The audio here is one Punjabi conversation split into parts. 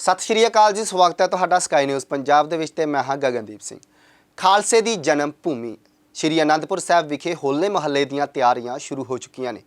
ਸਤਿ ਸ਼੍ਰੀ ਅਕਾਲ ਜੀ, ਸਵਾਗਤ ਹੈ ਤੁਹਾਡਾ ਸਕਾਈ ਨਿਊਜ਼ ਪੰਜਾਬ ਦੇ ਵਿੱਚ ਤੇ ਮੈਂ ਹਾਂ ਗਗਨਦੀਪ ਸਿੰਘ। ਖਾਲਸੇ ਦੀ ਜਨਮ ਭੂਮੀ ਸ਼੍ਰੀ ਅਨੰਦਪੁਰ ਸਾਹਿਬ ਵਿਖੇ ਹੋਲੇ ਮਹੱਲੇ ਦੀਆਂ ਤਿਆਰੀਆਂ ਸ਼ੁਰੂ ਹੋ ਚੁੱਕੀਆਂ ਨੇ।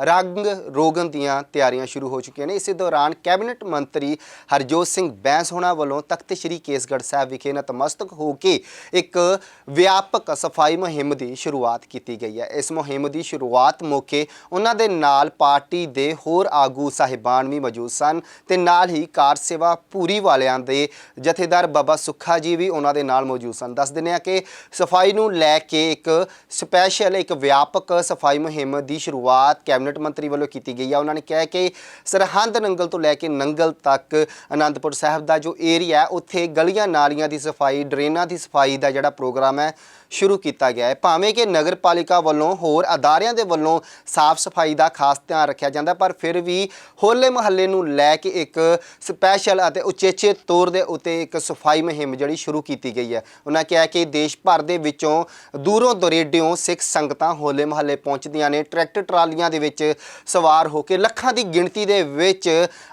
ਰੰਗ ਰੋਗਨ ਦੀਆਂ ਤਿਆਰੀਆਂ ਸ਼ੁਰੂ ਹੋ ਚੁੱਕੀਆਂ ਨੇ। ਇਸੇ ਦੌਰਾਨ ਕੈਬਨਿਟ ਮੰਤਰੀ ਹਰਜੋਤ ਸਿੰਘ ਬੈਂਸ ਹੋਣਾ ਵੱਲੋਂ ਤਖਤ ਸ੍ਰੀ ਕੇਸਗੜ੍ਹ ਸਾਹਿਬ ਵਿਖੇ ਨਤਮਸਤਕ ਹੋ ਕੇ ਇੱਕ ਵਿਆਪਕ ਸਫ਼ਾਈ ਮੁਹਿੰਮ ਦੀ ਸ਼ੁਰੂਆਤ ਕੀਤੀ ਗਈ ਹੈ। ਇਸ ਮੁਹਿੰਮ ਦੀ ਸ਼ੁਰੂਆਤ ਮੌਕੇ ਉਹਨਾਂ ਦੇ ਨਾਲ ਪਾਰਟੀ ਦੇ ਹੋਰ ਆਗੂ ਸਾਹਿਬਾਨ ਵੀ ਮੌਜੂਦ ਸਨ ਤੇ ਨਾਲ ਹੀ ਕਾਰ ਸੇਵਾ ਪੂਰੀ ਵਾਲਿਆਂ ਦੇ ਜਥੇਦਾਰ ਬਾਬਾ ਸੁੱਖਾ ਜੀ ਵੀ ਉਹਨਾਂ ਦੇ ਨਾਲ ਮੌਜੂਦ ਸਨ। ਦੱਸ ਦਿੰਦੇ ਆ ਕਿ ਸਫ਼ਾਈ ਨੂੰ ਲੈ ਕੇ ਇੱਕ ਸਪੈਸ਼ਲ ਇੱਕ ਵਿਆਪਕ ਸਫ਼ਾਈ ਮੁਹਿੰਮ ਦੀ ਸ਼ੁਰੂਆਤ ਕੈਬਨਿਟ ਮੰਤਰੀ ਵੱਲੋਂ ਕੀਤੀ ਗਈ ਆ। ਉਹਨਾਂ ਨੇ ਕਿਹਾ ਕਿ ਸਰਹੰਦ ਨੰਗਲ ਤੋਂ ਲੈ ਕੇ ਨੰਗਲ ਤੱਕ ਅਨੰਦਪੁਰ ਸਾਹਿਬ ਦਾ ਜੋ ਏਰੀਆ ਹੈ, ਉੱਥੇ ਗਲੀਆਂ ਨਾਲੀਆਂ ਦੀ ਸਫ਼ਾਈ, ਡਰੇਨਾਂ ਦੀ ਸਫ਼ਾਈ ਦਾ ਜਿਹੜਾ ਪ੍ਰੋਗਰਾਮ ਹੈ ਸ਼ੁਰੂ ਕੀਤਾ ਗਿਆ ਹੈ। ਭਾਵੇਂ ਕਿ ਨਗਰ ਪਾਲਿਕਾ ਵੱਲੋਂ ਹੋਰ ਅਦਾਰਿਆਂ ਦੇ ਵੱਲੋਂ ਸਾਫ਼ ਸਫ਼ਾਈ ਦਾ ਖਾਸ ਧਿਆਨ ਰੱਖਿਆ ਜਾਂਦਾ, ਪਰ ਫਿਰ ਵੀ ਹੋਲੇ ਮਹੱਲੇ ਨੂੰ ਲੈ ਕੇ ਇੱਕ ਸਪੈਸ਼ਲ ਅਤੇ ਉਚੇਚੇ ਤੌਰ ਦੇ ਉੱਤੇ ਇੱਕ ਸਫ਼ਾਈ ਮੁਹਿੰਮ ਜਿਹੜੀ ਸ਼ੁਰੂ ਕੀਤੀ ਗਈ ਹੈ। ਉਹਨਾਂ ਕਿਹਾ ਕਿ ਦੇਸ਼ ਭਰ ਦੇ ਵਿੱਚੋਂ ਦੂਰੋਂ ਦੁਰੇਡਿਓਂ ਸਿੱਖ ਸੰਗਤਾਂ ਹੋਲੇ ਮਹੱਲੇ ਪਹੁੰਚਦੀਆਂ ਨੇ। ਟਰੈਕਟਰ ਟਰਾਲੀਆਂ ਦੇ ਵਿੱਚ ਸਵਾਰ ਹੋ ਕੇ ਲੱਖਾਂ ਦੀ ਗਿਣਤੀ ਦੇ ਵਿੱਚ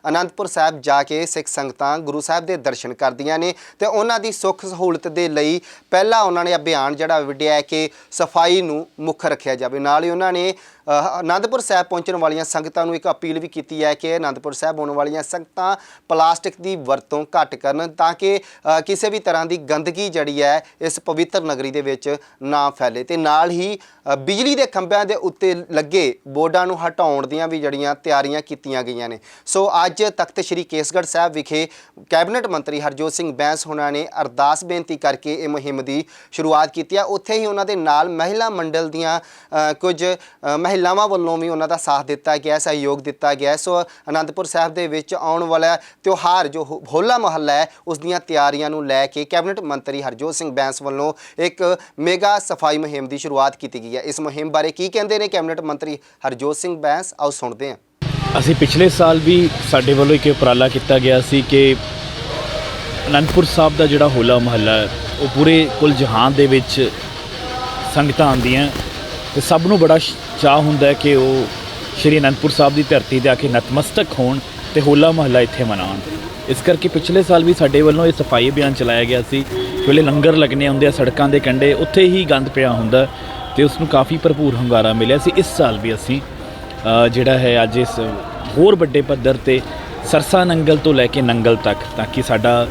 ਅਨੰਦਪੁਰ ਸਾਹਿਬ ਜਾ ਕੇ ਸਿੱਖ ਸੰਗਤਾਂ ਗੁਰੂ ਸਾਹਿਬ ਦੇ ਦਰਸ਼ਨ ਕਰਦੀਆਂ ਨੇ ਤੇ ਉਹਨਾਂ ਦੀ ਸੁੱਖ ਸਹੂਲਤ ਦੇ ਲਈ ਪਹਿਲਾਂ ਉਹਨਾਂ ਨੇ ਅਭਿਆਨ ਜਿਹੜਾ ਵਿੱਢਿਆ ਕਿ ਸਫ਼ਾਈ ਨੂੰ ਮੁੱਖ ਰੱਖਿਆ ਜਾਵੇ। ਨਾਲ ਹੀ ਉਹਨਾਂ ਨੇ ਅ, ਅਨੰਦਪੁਰ ਸਾਹਿਬ ਪਹੁੰਚਣ ਵਾਲੀਆਂ ਸੰਗਤਾਂ ਨੂੰ ਇੱਕ ਅਪੀਲ ਵੀ ਕੀਤੀ ਹੈ ਕਿ ਅਨੰਦਪੁਰ ਸਾਹਿਬ ਆਉਣ ਵਾਲੀਆਂ ਸੰਗਤਾਂ ਪਲਾਸਟਿਕ ਦੀ ਵਰਤੋਂ ਘੱਟ ਕਰਨ ਤਾਂ ਕਿ ਕਿਸੇ ਵੀ ਤਰ੍ਹਾਂ ਦੀ ਗੰਦਗੀ ਜਿਹੜੀ ਹੈ ਇਸ ਪਵਿੱਤਰ ਨਗਰੀ ਦੇ ਵਿੱਚ ਨਾ ਫੈਲੇ ਤੇ ਨਾਲ ਹੀ ਬਿਜਲੀ ਦੇ ਖੰਭਿਆਂ ਦੇ ਉੱਤੇ ਲੱਗੇ ਬੋਰਡਾਂ ਨੂੰ ਹਟਾਉਣ ਦੀਆਂ ਵੀ ਜਿਹੜੀਆਂ ਤਿਆਰੀਆਂ ਕੀਤੀਆਂ ਗਈਆਂ ਨੇ। ਸੋ ਅੱਜ ਤਖਤ ਸ੍ਰੀ ਕੇਸਗੜ੍ਹ ਸਾਹਿਬ ਵਿਖੇ ਕੈਬਨਿਟ ਮੰਤਰੀ ਹਰਜੋਤ ਸਿੰਘ ਬੈਂਸ ਹੋਣਾ ਨੇ ਅਰਦਾਸ ਬੇਨਤੀ ਕਰਕੇ ਇਹ ਮੁਹਿੰਮ ਦੀ ਸ਼ੁਰੂਆਤ ਕੀਤੀ ਹੈ ਉੱਥੇ ਹੀ ਉਹਨਾਂ ਦੇ ਨਾਲ ਮਹਿਲਾ ਮੰਡਲ ਦੀਆਂ ਕੁਝ ਅ, ਮਹਿਲਾਵਾਂ ਵੱਲੋਂ ਵੀ ਉਹਨਾਂ ਦਾ ਸਾਥ ਦਿੱਤਾ ਗਿਆ, ਸਹਿਯੋਗ ਦਿੱਤਾ ਗਿਆ। ਸੋ ਅਨੰਦਪੁਰ ਸਾਹਿਬ ਦੇ ਵਿੱਚ ਆਉਣ ਵਾਲਾ ਤਿਉਹਾਰ ਜੋ ਹੋਲਾ ਮਹੱਲਾ ਹੈ, ਉਸ ਦੀਆਂ ਤਿਆਰੀਆਂ ਨੂੰ ਲੈ ਕੇ ਕੈਬਨਿਟ ਮੰਤਰੀ ਹਰਜੋਤ ਸਿੰਘ ਬੈਂਸ ਵੱਲੋਂ ਇੱਕ ਮੇਗਾ ਸਫ਼ਾਈ ਮੁਹਿੰਮ ਦੀ ਸ਼ੁਰੂਆਤ ਕੀਤੀ ਗਈ ਹੈ। ਇਸ ਮੁਹਿੰਮ ਬਾਰੇ ਕੀ ਕਹਿੰਦੇ ਨੇ ਕੈਬਨਿਟ ਮੰਤਰੀ ਹਰਜੋਤ ਸਿੰਘ ਬੈਂਸ? ਆਓ ਸੁਣਦੇ ਹਾਂ। ਅਸੀਂ ਪਿਛਲੇ ਸਾਲ ਵੀ ਸਾਡੇ ਵੱਲੋਂ ਇੱਕ ਉਪਰਾਲਾ ਕੀਤਾ ਗਿਆ ਸੀ ਕਿ ਅਨੰਦਪੁਰ ਸਾਹਿਬ ਦਾ ਜਿਹੜਾ ਹੋਲਾ ਮਹੱਲਾ ਹੈ, ਉਹ ਪੂਰੇ ਕੁੱਲ ਜਹਾਨ ਦੇ ਵਿੱਚ ਸੰਗਤਾਂ ਆਉਂਦੀਆਂ। ਤੇ ਸਭ ਨੂੰ ਬੜਾ ਚਾਹ ਹੁੰਦਾ ਹੈ ਕਿ ਉਹ ਸ਼੍ਰੀ ਅਨੰਦਪੁਰ ਸਾਹਿਬ ਦੀ ਧਰਤੀ ਤੇ ਆ ਕੇ ਨਤਮਸਤਕ ਹੋਣ ਤੇ ਹੋਲਾ ਮਹੱਲਾ ਇੱਥੇ ਮਨਾਉਣ। ਇਸ ਕਰਕੇ ਪਿਛਲੇ ਸਾਲ ਵੀ ਸਾਡੇ ਵੱਲੋਂ ਇਹ ਸਫ਼ਾਈ ਅਭਿਆਨ ਚਲਾਇਆ ਗਿਆ ਸੀ। ਵੇਲੇ ਲੰਗਰ ਲੱਗਣੇ ਹੁੰਦੇ ਆ, ਸੜਕਾਂ ਦੇ ਕੰਢੇ, ਉੱਥੇ ਹੀ ਗੰਦ ਪਿਆ ਹੁੰਦਾ ਤੇ ਉਸ ਨੂੰ ਕਾਫੀ ਭਰਪੂਰ ਹੁੰਗਾਰਾ ਮਿਲਿਆ ਸੀ। ਇਸ ਸਾਲ ਵੀ ਅਸੀਂ ਜਿਹੜਾ ਹੈ ਅੱਜ ਇਸ ਹੋਰ ਵੱਡੇ ਪੱਧਰ ਤੇ ਸਰਸਾ ਨੰਗਲ ਤੋਂ ਲੈ ਕੇ ਨੰਗਲ ਤੱਕ, ਤਾਂ ਕਿ ਸਾਡਾ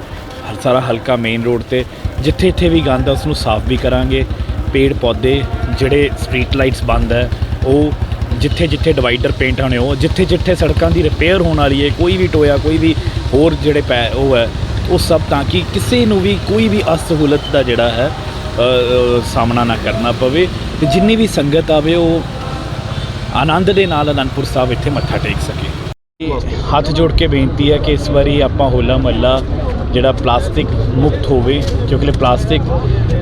ਸਾਰਾ ਹਲਕਾ ਮੇਨ ਰੋਡ ਤੇ ਜਿੱਥੇ ਇੱਥੇ ਵੀ ਗੰਦ ਹੈ ਉਸ ਨੂੰ ਸਾਫ਼ ਵੀ ਕਰਾਂਗੇ। ਪੇੜ ਪੌਦੇ ਜਿਹੜੇ ਸਟਰੀਟ ਲਾਈਟਸ ਬੰਦ ਹੈ, ਉਹ ਜਿੱਥੇ ਜਿੱਥੇ ਡਿਵਾਈਡਰ ਪੇਂਟ ਹੋਣੇ, ਉਹ ਜਿੱਥੇ ਜਿੱਥੇ ਸੜਕਾਂ ਦੀ ਰਿਪੇਅਰ ਹੋਣ ਵਾਲੀ ਹੈ, ਕੋਈ ਵੀ ਟੋਇਆ, ਕੋਈ ਵੀ ਹੋਰ ਜਿਹੜੇ ਪੈ ਉਹ ਹੈ, ਉਹ ਸਭ ਤਾਂ ਕਿ ਕਿਸੇ ਨੂੰ ਵੀ ਕੋਈ ਵੀ ਅਸਹੂਲਤ ਦਾ ਜਿਹੜਾ ਹੈ ਸਾਹਮਣਾ ਨਾ ਕਰਨਾ ਪਵੇ ਤੇ ਜਿੰਨੀ ਵੀ ਸੰਗਤ ਆਵੇ, ਉਹ ਆਨੰਦ ਦੇ ਨਾਲ ਅਨੰਦਪੁਰ ਸਾਹਿਬ ਇੱਥੇ ਮੱਥਾ ਟੇਕ ਸਕੇ। ਹੱਥ ਜੋੜ ਕੇ ਬੇਨਤੀ ਹੈ ਕਿ ਇਸ ਵਾਰੀ ਆਪਾਂ ਹੋਲਾ ਮਹੱਲਾ ਜਿਹੜਾ ਪਲਾਸਟਿਕ ਮੁਕਤ ਹੋਵੇ ਕਿਉਂਕਿ ਪਲਾਸਟਿਕ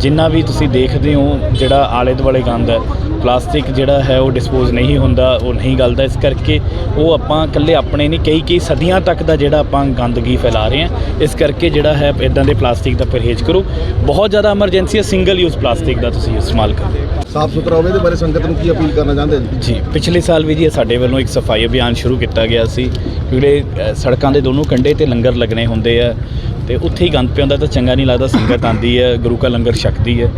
ਜਿੰਨਾ ਵੀ ਤੁਸੀਂ ਦੇਖਦੇ ਹੋ ਜਿਹੜਾ ਆਲੇ ਦੁਆਲੇ ਗੰਦ ਹੈ ਪਲਾਸਟਿਕ ਜਿਹੜਾ ਹੈ ਉਹ ਡਿਸਪੋਜ਼ ਨਹੀਂ ਹੁੰਦਾ ਉਹ ਨਹੀਂ ਗਲਦਾ। ਇਸ ਕਰਕੇ ਉਹ ਆਪਾਂ ਇਕੱਲੇ ਆਪਣੇ ਨਹੀਂ ਕਈ ਕਈ ਸਦੀਆਂ ਤੱਕ ਦਾ ਜਿਹੜਾ ਆਪਾਂ ਗੰਦਗੀ ਫੈਲਾ ਰਹੇ ਹਾਂ ਇਸ ਕਰਕੇ ਜਿਹੜਾ ਹੈ ਇਦਾਂ ਦੇ ਪਲਾਸਟਿਕ ਦਾ ਪਰਹੇਜ਼ ਕਰੋ। ਬਹੁਤ ਜ਼ਿਆਦਾ ਐਮਰਜੈਂਸੀ ਹੈ ਸਿੰਗਲ ਯੂਜ਼ ਪਲਾਸਟਿਕ ਦਾ ਤੁਸੀਂ ਇਸਤੇਮਾਲ ਕਰੋ ਸਾਫ਼ ਸੁਥਰਾ ਹੋਵੇ ਇਹਦੇ ਬਾਰੇ ਸੰਗਤ ਨੂੰ ਕੀ ਅਪੀਲ ਕਰਨਾ ਚਾਹੁੰਦੇ ਨੇ? ਜੀ ਪਿਛਲੇ ਸਾਲ ਵੀ ਜੀ ਸਾਡੇ ਵੱਲੋਂ ਇੱਕ ਸਫ਼ਾਈ ਅਭਿਆਨ ਸ਼ੁਰੂ ਕੀਤਾ ਗਿਆ ਸੀ ਅ, ਸੜਕਾਂ ਦੇ ਦੋਨੋਂ ਕੰਢੇ ਤੇ ਲੰਗਰ ਲੱਗਣੇ ਹੁੰਦੇ ਆ ਤੇ ਉੱਥੇ ਹੀ ਗੰਦ ਪਿਆਉਂਦਾ ਤਾਂ ਚੰਗਾ ਨਹੀਂ ਲੱਗਦਾ, ਸੰਗਤ ਆਂਦੀ ਹੈ, ਗੁਰੂ ਕਾ ਲੰਗਰ ਛਕਦੀ ਹੈ।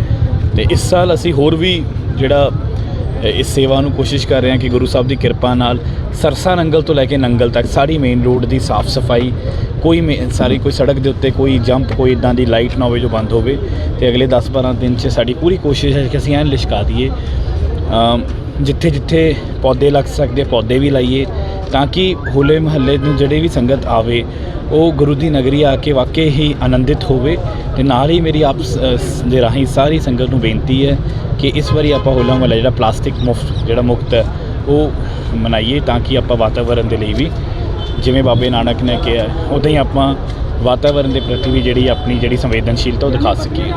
ਤੇ ਇਸ ਸਾਲ ਅਸੀਂ ਹੋਰ ਵੀ ਜਿਹੜਾ ਇਸ ਸੇਵਾ ਨੂੰ ਕੋਸ਼ਿਸ਼ ਕਰ ਰਹੇ ਹਾਂ ਕਿ ਗੁਰੂ ਸਾਹਿਬ ਦੀ ਕਿਰਪਾ ਨਾਲ ਸਰਸਾ ਨੰਗਲ ਤੋਂ ਲੈ ਕੇ ਨੰਗਲ ਤੱਕ, ਸਾਰੀ ਮੇਨ ਰੋਡ ਦੀ ਸਾਫ਼ ਸਫ਼ਾਈ, ਕੋਈ ਮੇ- ਸਾਰੀ ਕੋਈ ਸੜਕ ਦੇ ਉੱਤੇ ਕੋਈ ਜੰਪ ਕੋਈ ਇਦਾਂ ਦੀ ਲਾਈਟ ਨਾ ਹੋਵੇ ਜੋ ਬੰਦ ਹੋਵੇ, ਤੇ ਅਗਲੇ 10-12 ਦਿਨ 'ਚ ਸਾਡੀ ਪੂਰੀ ਕੋਸ਼ਿਸ਼ ਹੈ ਕਿ ਅਸੀਂ ਐਨ ਲਿਸ਼ਕਾ ਦਈਏ। ਜਿੱਥੇ ਜਿੱਥੇ ਪੌਦੇ ਲੱਗ ਸਕਦੇ, ਪੌਦੇ ਵੀ ਲਾਈਏ ਤਾਂ ਕਿ ਹੋਲੇ ਮਹੱਲੇ ਨੂੰ ਜਿਹੜੇ ਵੀ ਸੰਗਤ ਆਵੇ, ਉਹ ਗੁਰੂ ਦੀ ਨਗਰੀ ਆ ਕੇ ਵਾਕਈ ਹੀ ਆਨੰਦਿਤ ਹੋਵੇ ਤੇ ਨਾਲ ਹੀ ਮੇਰੀ ਆਪ ਦੇ ਰਾਹੀਂ ਸਾਰੀ ਸੰਗਤ ਨੂੰ ਬੇਨਤੀ ਹੈ ਕਿ ਇਸ ਵਾਰੀ ਆਪਾਂ ਹੋਲਾ ਮਹੱਲਾ ਜਿਹੜਾ ਪਲਾਸਟਿਕ ਮੁਫਤ, ਜਿਹੜਾ ਮੁਕਤ ਹੈ, ਉਹ ਮਨਾਈਏ ਤਾਂ ਕਿ ਆਪਾਂ ਵਾਤਾਵਰਣ ਦੇ ਲਈ ਵੀ ਜਿਵੇਂ ਬਾਬੇ ਨਾਨਕ ਨੇ ਕਿਹਾ, ਉਦਾਂ ਹੀ ਆਪਾਂ ਵਾਤਾਵਰਣ ਦੇ ਪ੍ਰਤੀ ਵੀ ਜਿਹੜੀ ਆਪਣੀ ਜਿਹੜੀ ਸੰਵੇਦਨਸ਼ੀਲਤਾ ਉਹ ਦਿਖਾ ਸਕੀਏ।